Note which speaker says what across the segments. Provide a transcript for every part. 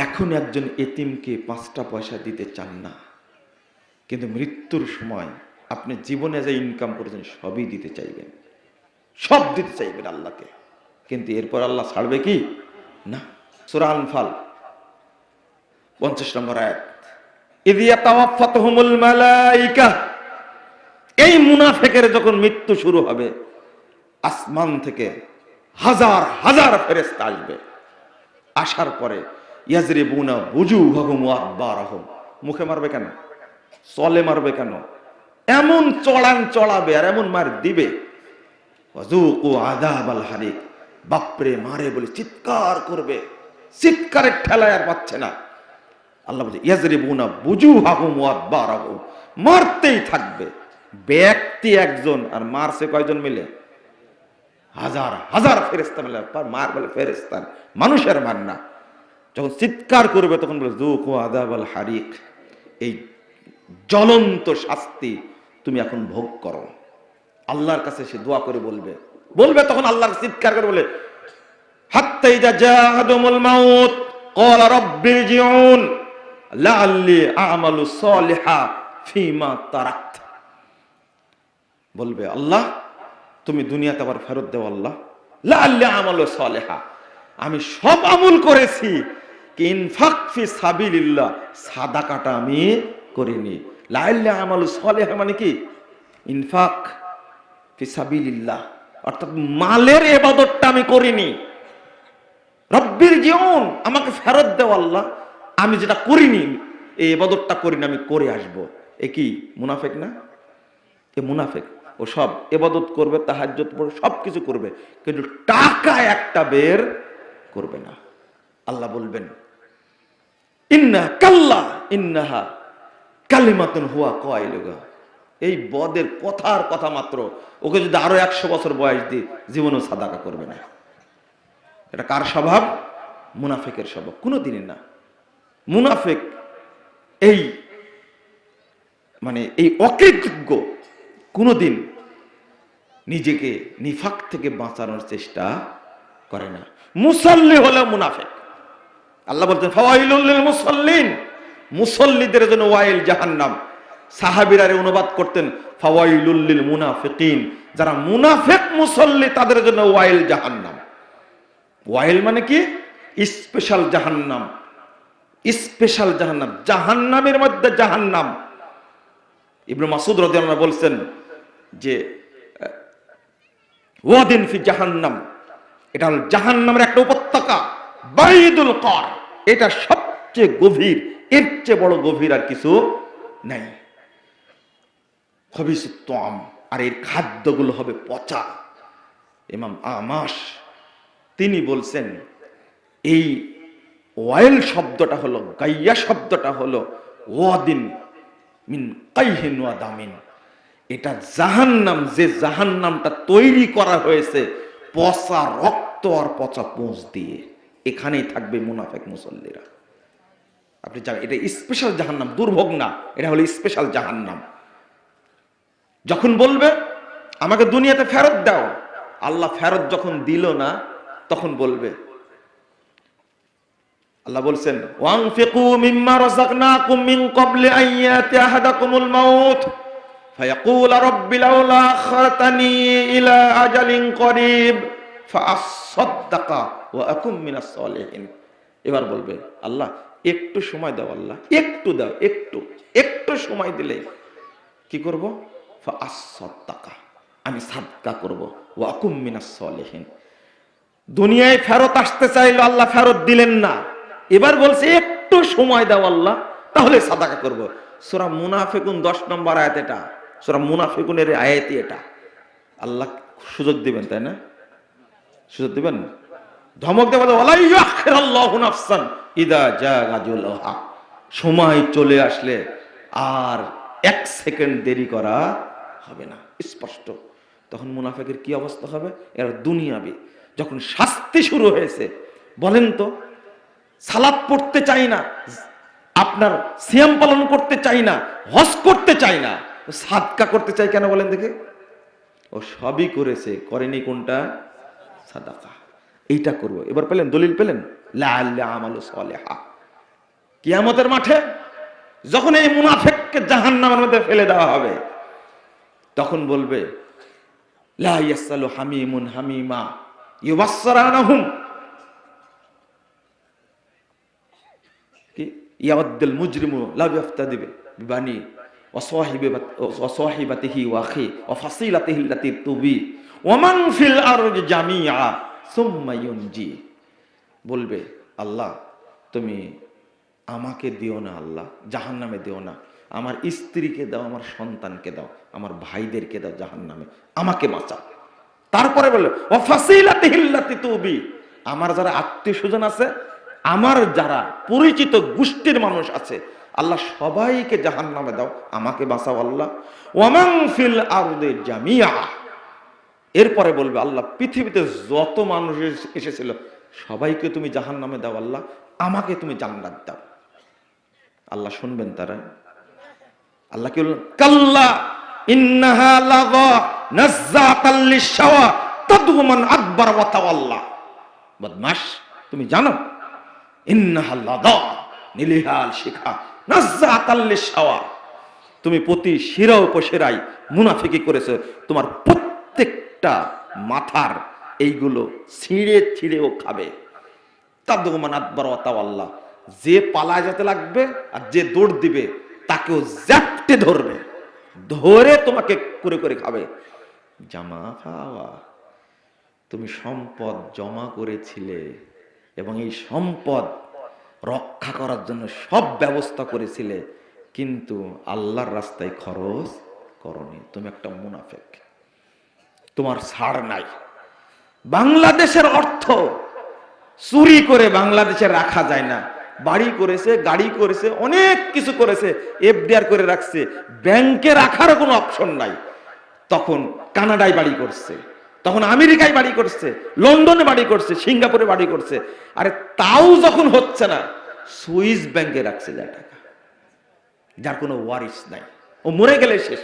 Speaker 1: এখন একজন এতিমকে পাঁচটা পয়সা দিতে চান না। কিন্তু মৃত্যুর সময় আপনি জীবনে যে ইনকাম করেছেন, সবই দিতে চাইবেন। সব দিতে চাইবেন আল্লাহকে। কিন্তু এরপর আল্লাহ ছাড়বে কি? না। সুরা আনফাল, পঞ্চাশ নম্বর আয়াত। এই মুনাফেকের যখন মৃত্যু শুরু হবে, আসমান থেকে হাজার হাজার ফেরেস্তা আসবে। আসার পরে ইয়াজরে বুনা বুজু হহুম আহম মুখে মারবে কেন? চলে মারবে কেন? এমন চড়ান চড়াবে আর এমন মার দিবে। বাপরে, মারে বলে চিৎকার করবে। চিৎকারের ঠেলায় আর পাচ্ছে না। আল্লাহ বলছে ইয়াজরে বুনা বুজু মারতেই থাকবে। ব্যক্তি একজন আর মারছে কয়জন মিলে? হাজার হাজার ফেরেস্তা মিলে মার বলে ফেরেস্তার মানুষের মান না। যখন চিৎকার করবে, তখন বলে দুঃখ আদাবাল হারিক, এই জ্বলন্ত শাস্তি তুমি এখন ভোগ করো। আল্লাহর কাছে সে দোয়া করে বলবে। বলবে তখন আল্লাহর চিৎকার করে বলে বলবে, আল্লাহ, তুমি দুনিয়াতে আবার ফেরত দেও আল্লাহ। আমি সব আমল করেছি ইনফাক ফি সাবিলিল্লাহ, সাদাকাটা আমি করিনি। লাআল্লি আমালু সালিহা মানে কি? ইনফাক ফি সাবিলিল্লাহ। অর্থাৎ মালের এবাদতটা আমি করিনি। রব্বির জীবন আমাকে ফেরত দেওয়া আল্লাহ। আমি যেটা করিনি, এই এবাদতটা করিনি, আমি করে আসব। এ কি? মুনাফেক না? এ মুনাফেক। ও সব এবাদত করবে তাহাজ্জত পড়বে সব কিছু করবে। কিন্তু টাকা একটা বের করবে না। আল্লাহ বলবেন ইন্না কাল্লা, ইন্নাহা কালিমাতুন হুয়া কয়লুগা এই বদের কথার কথা মাত্র। ওকে যদি আরও একশো বছর বয়স দিই, জীবনও সাদাকা করবে না। এটা কার স্বভাব? মুনাফেকের স্বভাব। কোনো দিনই না। মুনাফেক এই মানে এই অকৃতজ্ঞ কোনোদিন নিজেকে নিফাক থেকে বাঁচানোর চেষ্টা করে না। মুসল্লি হলো মুনাফেক। আল্লাহ বলছেন ফাওয়াইলুল মুসল্লিন। মুসল্লিদের জন্য ওয়াইল জাহান্নাম। সাহাবীরা এর অনুবাদ করতেন, ফাওয়াইলুল মুনাফিকিন। যারা মুনাফেক মুসল্লি, তাদের জন্য ওয়াইল জাহান্নাম। ওয়াইল মানে কি? স্পেশাল জাহান্নাম। স্পেশাল জাহান্নাম। জাহান্নামের মধ্যে জাহান্নাম। ইবনু মাসুদ রাদিয়াল্লাহু বলছেন যে, ওয়াদিন ফি জাহান্নাম। এটা হল জাহান্নামের একটা উপত্যকা, বাইদুল কর। এটা সবচেয়ে গভীর, এর চেয়ে বড় গভীর আর কিছু নাই। হবিসুত্তম আর এর খাদ্যগুলো হবে পচা। ইমাম আমাস তিনি বলছেন, এই ওয়াইল শব্দটা হলো, গাইয়া শব্দটা হলো, ওয়াদিন মিন কাইহিন ওয়া দামিন। এটা জাহান্নাম, যে জাহান্নামটা তৈরি করা হয়েছে, পচা রক্ত আর পচা পোঁচ দিয়ে। এখানেই থাকবে মুনাফেক মুসল্লিরা। আপনি জানেন, এটা স্পেশাল জাহান্নাম, দুর্ভোগ না, এটা হলো স্পেশাল জাহান্নাম। যখন বলবে, আমাকে দুনিয়াতে ফেরত দাও। আল্লাহ ফেরত যখন দিল না, তখন বলবে, আল্লাহ বলছেন ওয়াংফিকু মিম্মা রাযাকনাকুম মিন ক্বাবলি আন ইয়াতি আহাদাকুমুল মাউত। ফায়াকুল রাব্বি লাউলা আখরতানি ইলা আজালিন করিব। এবার বলবে, আল্লাহ, একটু সময় দাও আল্লাহ, একটু দাও, একটু একটু সময় দিলে কি করব? ফাআসাদদাকা আমি সাদকা করব। ওয়া আকুম দুনিয়ায় ফেরত আসতে চাইলো আল্লাহ, ফেরত দিলেন না। এবার বলছে, একটু সময় দাও আল্লাহ, তাহলে সাদাকা করব। সুরা মুনাফেকুন দশ নম্বর আয়াত এটা, সুরা মুনাফিকুনের আয়াতই এটা। আল্লাহ সুযোগ দিবেন, তাই না? সুযোগ দেবেন? ধমক দেওয়া ইদা যা সময় চলে আসলে আর এক সেকেন্ড দেরি করা হবে না। স্পষ্ট। তখন মুনাফেকের কি অবস্থা হবে? এরা দুনিয়াবি। যখন শাস্তি শুরু হয়েছে, বলেন তো, সালাদ পড়তে চাই না, আপনার সিয়াম পালন করতে চাই না, হজ করতে চাই না, সাদকা করতে চাই কেন বলেন দেখে? ও সবই করেছে, করেনি কোনটা? সাদাকা। এইটা করব। এবার পেলেন, দলিল পেলেন? কিয়ামতের মাঠে যখন এই মুনাফেককে জাহান নামের মধ্যে ফেলে দেওয়া হবে, তখন বলবে হামিমুন হামিমা মুজরিমু লা ইয়াফতাদিবে বিবানি ওয়া আখি ওয়া তুবি। ওয়া মান ফিল আরদি জামিআ সুম্মা বলবে, আল্লাহ, তুমি আমাকে দিও না, আল্লাহ জাহান নামে দিও না। আমার স্ত্রীকে দাও, আমার সন্তানকে দাও, আমার ভাইদেরকে দাও জাহান নামে আমাকে বাঁচাও। তারপরে বলল তুবি। আমার যারা আত্মীয় স্বজন আছে, আমার যারা পরিচিত গোষ্ঠীর মানুষ আছে, আল্লাহ সবাইকে জাহান নামে দাও, আমাকে বাঁচাও, আল্লাহ। ওয়ামাং ফিল আরদে জামিয়া। এরপরে বলবে, আল্লাহ, পৃথিবীতে যত মানুষ এস- এসেছিল, সবাইকে তুমি জাহান নামে দাও, আল্লাহ, আমাকে তুমি জান্নাত দাও। আল্লাহ, শুনবেন তারা? আল্লাহ কি কাল্লা ইন্নাহা বদমাশ, তুমি জানো? শিখা তুমি প্রতি শিরা উপশিরাই মুনাফিকি করেছ, তোমার প্রত্যেকটা মাথার এইগুলো ছিঁড়ে ছিঁড়েও খাবে। তাদ্দমান আকবর আল্লাহ যে পালায় যেতে লাগবে আর যে দৌড় দিবে, তাকেও জ্যাপটে ধরবে। ধরে তোমাকে করে করে খাবে। জামা খাওয়া, তুমি সম্পদ জমা করেছিলে এবং এই সম্পদ রক্ষা করার জন্য সব ব্যবস্থা করেছিলে, কিন্তু আল্লাহর রাস্তায় খরচ করনি। তুমি একটা মুনাফেক। তোমার ছাড় নাই। বাংলাদেশের অর্থ চুরি করে বাংলাদেশে রাখা যায় না। বাড়ি করেছে, গাড়ি করেছে, অনেক কিছু করেছে এফডিআর করে রাখছে। ব্যাংকে রাখার কোনো অপশন নাই। তখন কানাডায় বাড়ি করছে, তখন আমেরিকায় বাড়ি করছে, লন্ডনে বাড়ি করছে, সিঙ্গাপুরে বাড়ি করছে। আরে তাও যখন হচ্ছে না, সুইস ব্যাংকে রাখছে যা টাকা। যার কোনো ওয়ারিস নাই। ও মরে গেলে শেষ।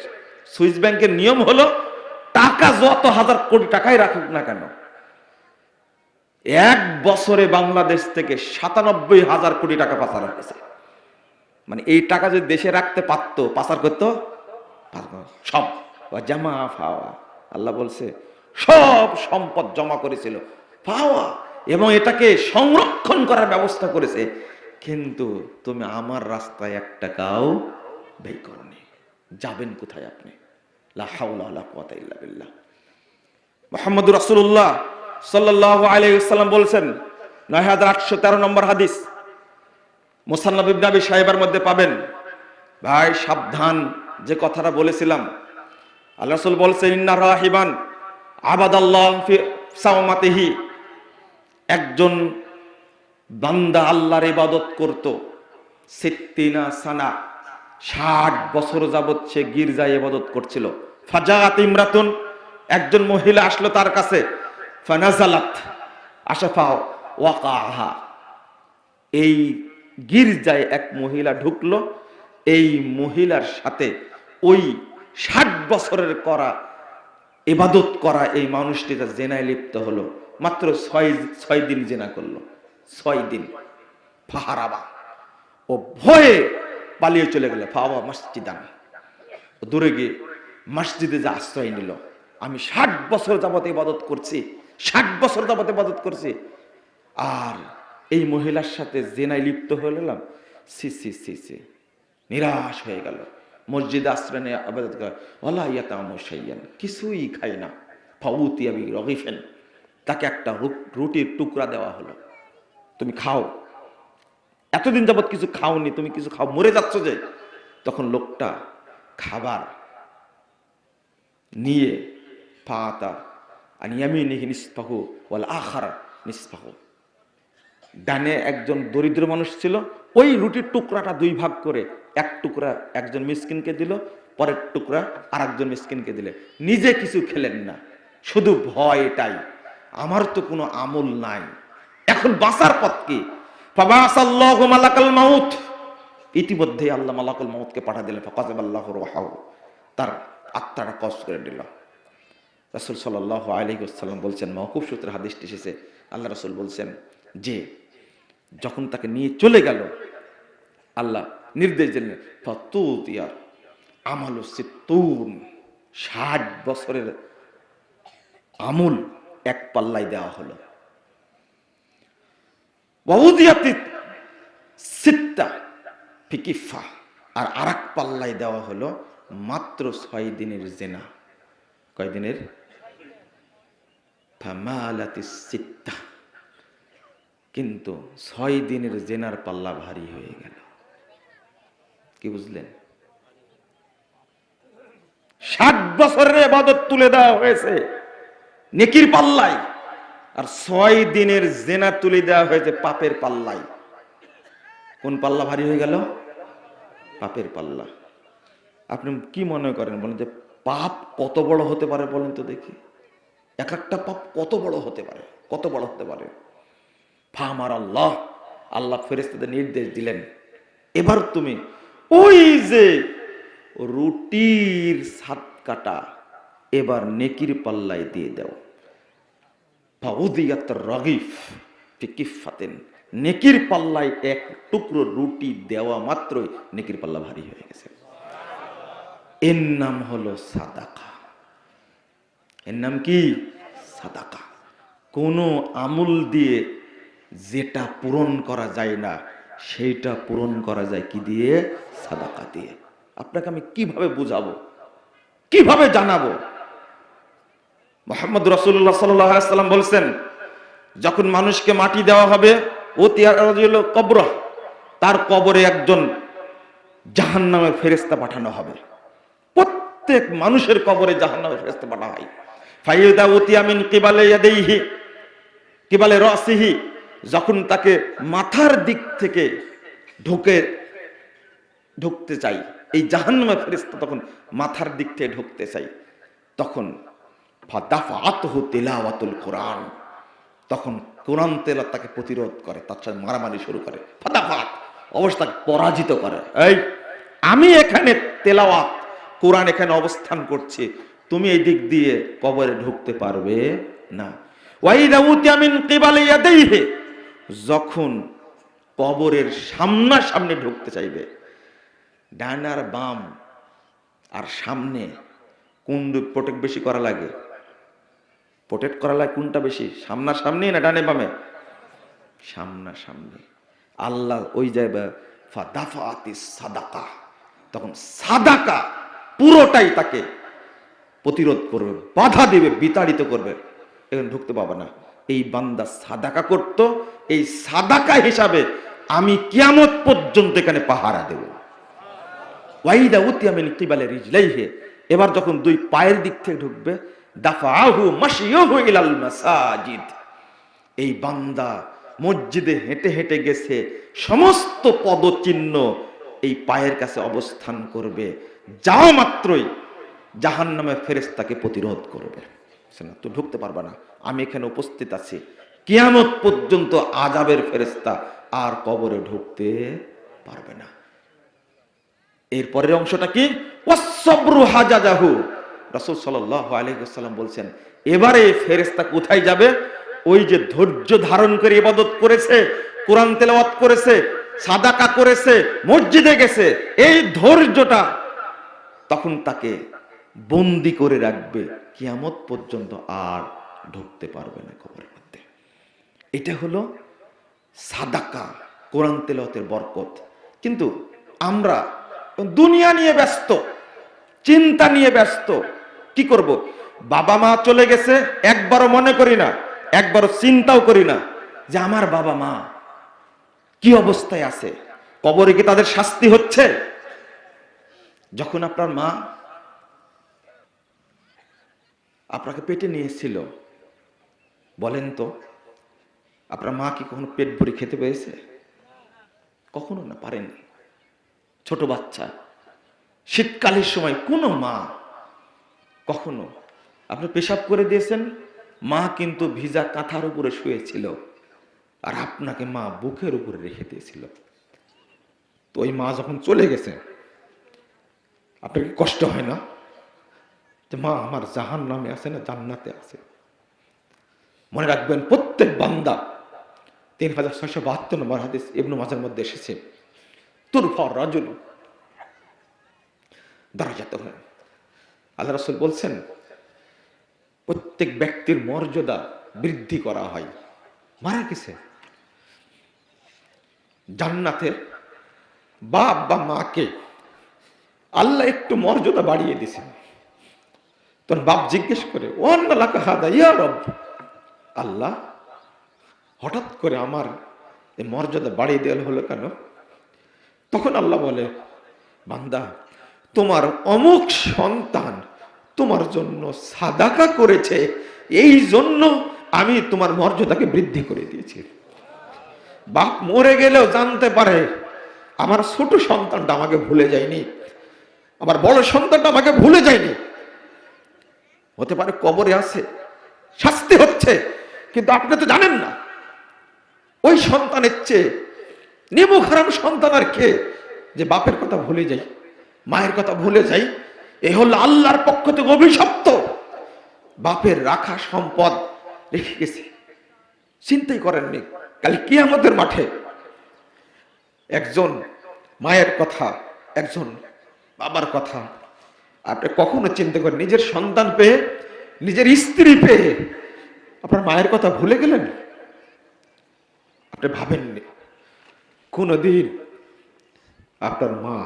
Speaker 1: সুইস ব্যাংকের নিয়ম হলো টাকা যত হাজার কোটি টাকাই রাখুক না কেন? এক বছরে বাংলাদেশ থেকে সাতানব্বই হাজার কোটি টাকা পাচার হয়েছে। মানে এই টাকা যদি দেশে রাখতে পারতো, পাচার করতো সব। জামা, ফাওয়া। আল্লাহ বলছে, সব সম্পদ জমা করেছিল। পাওয়া এবং এটাকে সংরক্ষণ করার ব্যবস্থা করেছে। কিন্তু তুমি আমার রাস্তায় এক টাকাও ব্যয় করনি। যাবেন কোথায় আপনি? লা হাওলা ওয়ালা কুওয়াতা ইল্লা বিল্লাহ। মোহাম্মদ রাসূলুল্লাহ সাল্লাল্লাহু আলাইহি ওয়াসাল্লাম বলছেন 9813 নম্বর হাদিস মুসান্নাব ইবনে সাহেবের মধ্যে পাবেন। ভাই, সাবধান, যে কথাটা বলেছিলাম। আল্লাহ রাসূল বলছেন, ইন্না রাহিবান আবাদাল্লাহ ফি সাওমাতিহি। একজন বান্দা আল্লাহর ইবাদত করত। সিত্তিনা সানা, ষাট বছর যাবৎ সে গির্জায় ইবাদত করছিল। ফাজাত ইমরাতুন, একজন মহিলা আসলো তার কাছে, ফানাজালাত আশাফা ওয়াকাহা। এই গির্জায় এক মহিলা ঢুকলো, এই মহিলার সাথে ওই ষাট বছরের করা এবাদত করা এই মানুষটিটা জেনায় লিপ্ত হলো। মাত্র ছয় ছয় দিন জেনা করল, ছয় দিন। ফাহারাবা ও ভয়ে পালিয়ে চলে গেল, ফাওয়া মসজিদান। দূরে গিয়ে মসজিদে যে আশ্রয় নিল, আমি ষাট বছর যাবত ইবাদত করছি, ষাট বছর যাবত ইবাদত করছি। আর এই মহিলার সাথে জেনায় লিপ্ত হয়ে গেলাম সি সি সি সি, নিরাশ হয়ে গেল। মসজিদে আশ্রয় নিয়ে আবাদত করে ওলা ইয়াতা আমসাইয়ান কিছুই খাই না। ফাউতি আবি রগিফেন, তাকে একটা রুটির টুকরা দেওয়া হলো। তুমি খাও। এতদিন যাবত কিছু খাওনি, তুমি কিছু খাও, মরে যাচ্ছ যে? তখন লোকটা খাবার নিয়ে ফাতা আর ইয়ামিনিহি নিসফাহু ওয়াল আখার নিসফাহু ডানে একজন দরিদ্র মানুষ ছিল, ওই রুটির টুকরাটা দুই ভাগ করে এক টুকরা একজন মিসকিনকে দিল, পরের টুকরা আর একজন মিসকিনকে দিলে। নিজে কিছু খেলেন না। শুধু ভয় এটাই আমার তো কোনো আমল নাই। এখন বাঁচার পথ কি? মালাকাল মাউত। ইতিমধ্যে আল্লাহ মালাকুল মাউতকে পাঠা দিলেন ফাকাজাবাল্লাহু রুহাহু। তার আত্মাটা কষ্ট করে দিল রাসূল সাল্লাল্লাহু আলাইহি ওয়াসাল্লাম বলছেন মওকুফ সূত্রে হাদিসটি এসেছে, আল্লাহ রাসূল বলছেন যে, যখন তাকে নিয়ে চলে গেল, আল্লাহ নির্দেশ দিলেন ফতুতিয়ার আমাল সিত্তুন, ষাট বছরের আমুল এক পাল্লাই দেওয়া হলো। সিত্তা ফিকিফা, আর আরাক পাল্লাই দেওয়া হলো মাত্র ছয় দিনের জেনা। কয় দিনের? সিত্তা। কিন্তু ছয় দিনের জেনার পাল্লা ভারী হয়ে গেল। কি বুঝলেন? ষাট বছরের এবাদত তুলে দেওয়া হয়েছে নেকির পাল্লায়, আর ছয় দিনের জেনা তুলে দেওয়া হয়েছে পাপের পাল্লায়। কোন পাল্লা ভারী হয়ে গেল? পাপের পাল্লা। আপনি কি মনে করেন বলেন যে পাপ কত বড় হতে পারে বলেন তো দেখি। এক একটা পাপ কত বড় হতে পারে, কত বড় হতে পারে। ফামার আল্লাহ আল্লাহ ফেরেস্তাদের নির্দেশ দিলেন। এবার তুমি ওই যে রুটির সাত কাটা এবার নেকির পাল্লায় দিয়ে দাও। নেকির পাল্লায় এক টুকরো রুটি দেওয়া মাত্রই নেকির পাল্লা ভারী হয়ে গেছে। এর নাম হলো সাদাকা। এর নাম কি? সাদাকা। কোনো আমুল দিয়ে যেটা পূরণ করা যায় না, সেইটা পূরণ করা যায় কি দিয়ে? সাদাকা দিয়ে। আপনাকে আমি কীভাবে বুঝাবো? কীভাবে জানাব? মোহাম্মদ রসুল্লাহ সাল্লাম বলছেন, যখন মানুষকে মাটি দেওয়া হবে, ও কবর তার কবরে একজন জাহান ফেরেস্তা পাঠানো হবে। প্রত্যেক মানুষের কবরে জাহান নামের ফেরেস্তা পাঠানো হয়। ফাইদা উতিয়ামিন কিবালে ইয়াদেইহি কিবালে রসিহি, যখন তাকে মাথার দিক থেকে ঢুকে, ঢুকতে চাই, এই জাহান্নামে ফেরেস্তা তখন মাথার দিক থেকে ঢুকতে চাই, তখন ফাদাফাতহু তিলাওয়াতুল কোরআন, তখন কোরআন তেলা তাকে প্রতিরোধ করে, তার সাথে মারামারি শুরু করে ফাদাফাত অবস্থা পরাজিত করে। এই, আমি এখানে তেলাওয়াত কোরআন এখানে অবস্থান করছি। তুমি এই দিক দিয়ে কবরে ঢুকতে পারবে না। যখন কবরের সামনাসামনি ঢুকতে চাইবে ডান আর বাম আর সামনে কোন প্রোটেক্ট বেশি করা লাগে। প্রোটেক্ট করা লাগে কোনটা বেশি? সামনাসামনি না ডানে বামে? সামনাসামনি। আল্লাহ ওই জায়গায় ফাদাফাতি সাদাকা। তখন সাদাকা পুরোটাই তাকে প্রতিরোধ করবে, বাধা দেবে, বিতাড়িত করবে। এখানে ঢুকতে পাবে না। এই বান্দা সাদাকা করত, এই সাদাকা হিসাবে আমি কিয়ামত পর্যন্ত এখানে পাহারা দেব। ওয়াইদা উতিয়ামিন কিবালে রিজলাইহে, এবার যখন দুই পায়ের দিক থেকে ঢুকবে দাফাহু মাশিয়হু ইলাল মাসাজিদ। এই বান্দা মসজিদে হেঁটে হেঁটে গেছে, সমস্ত পদচিহ্ন এই পায়ের কাছে অবস্থান করবে। যাওয়া মাত্রই জাহান নামে ফেরেস্তাকে প্রতিরোধ করবে। তো ঢুকতে পারবে না। আমি এখানে উপস্থিত আছি। কিয়ামত পর্যন্ত আজাবের ফেরেস্তা আর কবরে ঢুকতে পারবে না। এরপরের অংশটা কি? ওয়াসবরু হাজাজাহু। বলছেন, এবারে ফেরেশতা কোথায় যাবে? ওই যে ধৈর্য ধারণ করে ইবাদত করেছে, কোরআন তেলাওয়াত করেছে, সাদাকা করেছে, মসজিদে গেছে, এই ধৈর্যটা তখন তাকে বন্দি করে রাখবে, কিয়ামত পর্যন্ত আর ঢুকতে পারবে না কবরের মধ্যে। এটা হলো সাদাকা, কোরআন তেলতের বরকত। কিন্তু আমরা দুনিয়া নিয়ে ব্যস্ত, চিন্তা নিয়ে ব্যস্ত, কি করব? বাবা মা চলে গেছে, একবারও মনে করি না, একবারও চিন্তাও করি না যে আমার বাবা মা কি অবস্থায় আছে? কবরে কি তাদের শাস্তি হচ্ছে? যখন আপনার মা আপনাকে পেটে নিয়েছিল বলেন তো, আপনার মা কি কখনো পেট ভরে খেতে পেয়েছে কখনো না, পারেনি। ছোট বাচ্চা, শীতকালের সময় কোনো মা কখনো আপনি পেশাব করে দিয়েছেন? মা কিন্তু ভিজা কাঁথার উপরে শুয়েছিল আর আপনাকে মা বুকের উপরে রেখে দিয়েছিল। তো ওই মা যখন চলে গেছে আপনার কি কষ্ট হয় না? যে মা, আমার জাহান নামে আছে না, জান্নাতে আছে। মনে রাখবেন, প্রত্যেক বান্দা তিন হাজার ছয়শো বাহাত্তর নম্বর হাদিস ইবনু মাঝের মধ্যে এসেছে। তুরফর রাজুল হয়। আল্লাহ রসুল বলছেন, প্রত্যেক ব্যক্তির মর্যাদা বৃদ্ধি করা হয়। মারা গেছে। জান্নাতে বাপ বা মাকে আল্লাহ একটু মর্যাদা বাড়িয়ে দিছেন তোর বাপ জিজ্ঞেস করে আল্লাহ হঠাৎ করে আমার মর্যাদা বাড়িয়ে দেওয়া হলো কেন? তখন আল্লাহ বলে, বান্দা, তোমার অমুক সন্তান তোমার জন্য সাদাকা করেছে, এই জন্য আমি তোমার মর্যাদাকে বৃদ্ধি করে দিয়েছি। বাপ মরে গেলেও জানতে পারে, আমার ছোট সন্তানটা আমাকে ভুলে যায়নি। আমার বড় সন্তানটা আমাকে ভুলে যায়নি। হতে পারে কবরে আছে, শাস্তি হচ্ছে, কিন্তু আপনি তো জানেন না। ওই সন্তানের চেয়ে নিমুখ হারাম সন্তান আর কে? যে বাপের কথা ভুলে যাই, মায়ের কথা ভুলে যাই, এ হল আল্লাহর পক্ষ থেকে অভিশপ্ত। বাপের রাখা সম্পদ রেখে গেছে। চিন্তাই করেননি, কাল কি আমাদের মাঠে একজন মায়ের কথা, একজন বাবার কথা। আপনি কখনো চিন্তা করেন, নিজের সন্তান পেয়ে, নিজের স্ত্রী পেয়ে আপনার মায়ের কথা ভুলে গেলেন? আপনি ভাবেননি? কোনদিন আপনার মা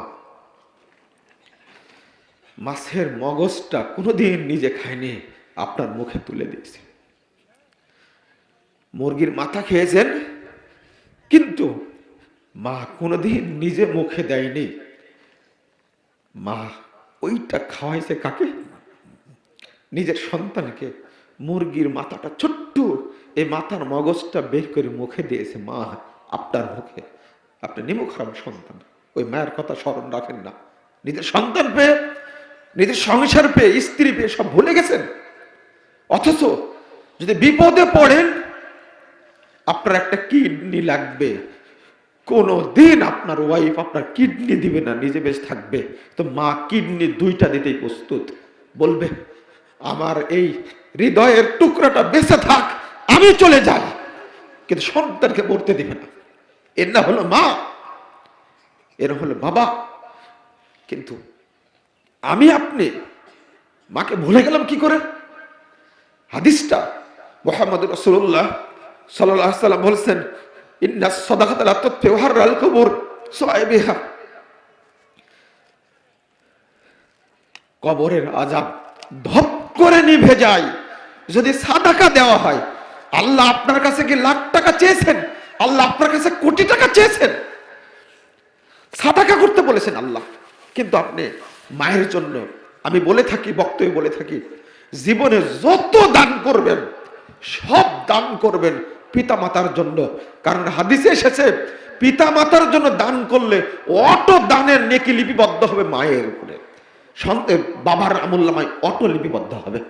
Speaker 1: মাছের মগজটা কোনোদিন নিজে খায়নি, আপনার মুখে তুলে দিয়েছে। মুরগির মাথা খেয়েছেন, কিন্তু মা কোনোদিন নিজে মুখে দেয়নি। মা, ওইটা খাওয়াইছে কাকে? নিজের সন্তানকে। মুরগির মাথাটা ছোট্ট। এই মাথার মগজটা বের করে মুখে দিয়েছে মা, আপনার মুখে। আপনি নিমুখ সন্তান। ওই মায়ের কথা স্মরণ রাখেন না। নিজের সন্তান পেয়ে, নিজের সংসার পেয়ে, স্ত্রী পেয়ে সব ভুলে গেছেন। অথচ যদি বিপদে পড়েন, আপনার একটা কিডনি লাগবে। কোনো দিন আপনার ওয়াইফ আপনার কিডনি দিবে না, নিজে বেশ থাকবে। তো মা কিডনি দুইটা দিতেই প্রস্তুত। বলবে, আমার এই হৃদয়ের টুকরাটা বেঁচে থাক, আমি চলে যাই। কিন্তু সন্তানকে মরতে দিবে না। এর না হলো মা, এর হলো বাবা। কিন্তু আমি আপনি, মাকে ভুলে গেলাম কি করে? হাদিসটা মোহাম্মদ রসুল্লাহ সাল্লাহ সাল্লাম বলছেন কবরের আজাব ধপ করে নিভে যায়। যদি সাদাকা দেওয়া হয়, আল্লাহ আপনার কাছে কি লাখ টাকা চেয়েছেন? আল্লাহ আপনার কাছে কোটি টাকা চেয়েছেন? সাদাকা করতে বলেছেন আল্লাহ। কিন্তু আপনি মায়ের জন্য, আমি বলে থাকি, বক্তব্য বলে থাকি, জীবনে যত দান করবেন, সব দান করবেন পিতা মাতার জন্য। কারণ হাদিসে এসেছে পিতা মাতার জন্য দান করলে অটো দানের নেকি লিপিবদ্ধ হবে মায়ের উপরে। সন্তে বাবার আমুল্লামায় অটো লিপিবদ্ধ হবে।